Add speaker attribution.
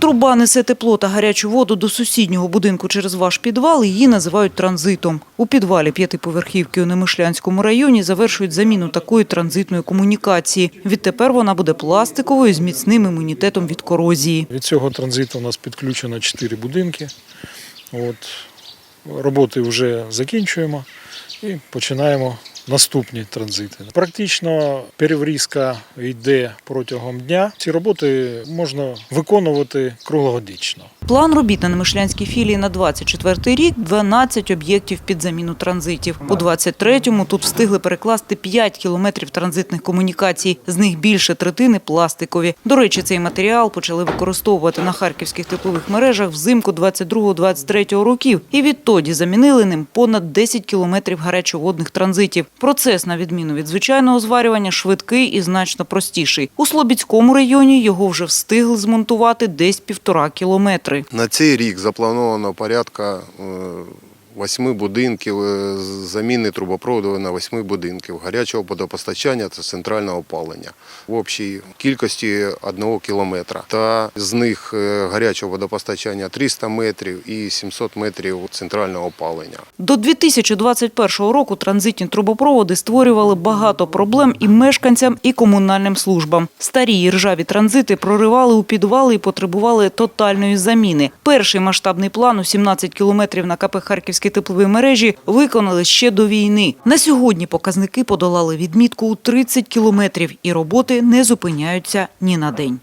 Speaker 1: Труба несе тепло та гарячу воду до сусіднього будинку через ваш підвал, її називають транзитом. У підвалі п'ятиповерхівки у Немишлянському районі завершують заміну такої транзитної комунікації. Відтепер вона буде пластиковою з міцним імунітетом від корозії.
Speaker 2: Від цього транзиту у нас підключено 4 будинки. От, роботи вже закінчуємо і починаємо наступні транзити. Практично переврізка йде протягом дня. Ці роботи можна виконувати круглогодично.
Speaker 1: План робіт на Немишлянській філії на 24 рік – 12 об'єктів під заміну транзитів. У 23-му тут встигли перекласти 5 кілометрів транзитних комунікацій. З них більше третини пластикові. До речі, цей матеріал почали використовувати на харківських теплових мережах взимку 22-23 років. І відтоді замінили ним понад 10 кілометрів гарячоводних транзитів. Процес, на відміну від звичайного зварювання, швидкий і значно простіший. У Слобідському районі його вже встигли змонтувати десь півтора кілометри.
Speaker 3: На цей рік заплановано порядка е, восьми будинків, е, заміни трубопроводу на восьми будинків, гарячого водопостачання та центрального опалення в общій кількості одного кілометра. Та з них е, гарячого водопостачання 300 метрів і 700 метрів центрального опалення.
Speaker 1: До 2021 року транзитні трубопроводи створювали багато проблем і мешканцям, і комунальним службам. Старі і ржаві транзити проривали у підвали і потребували тотальної заміни. Перший масштабний план у 17 кілометрів на КП Харківські теплові мережі виконали ще до війни. На сьогодні показники подолали відмітку у 30 кілометрів і роботи не зупиняються ні на день.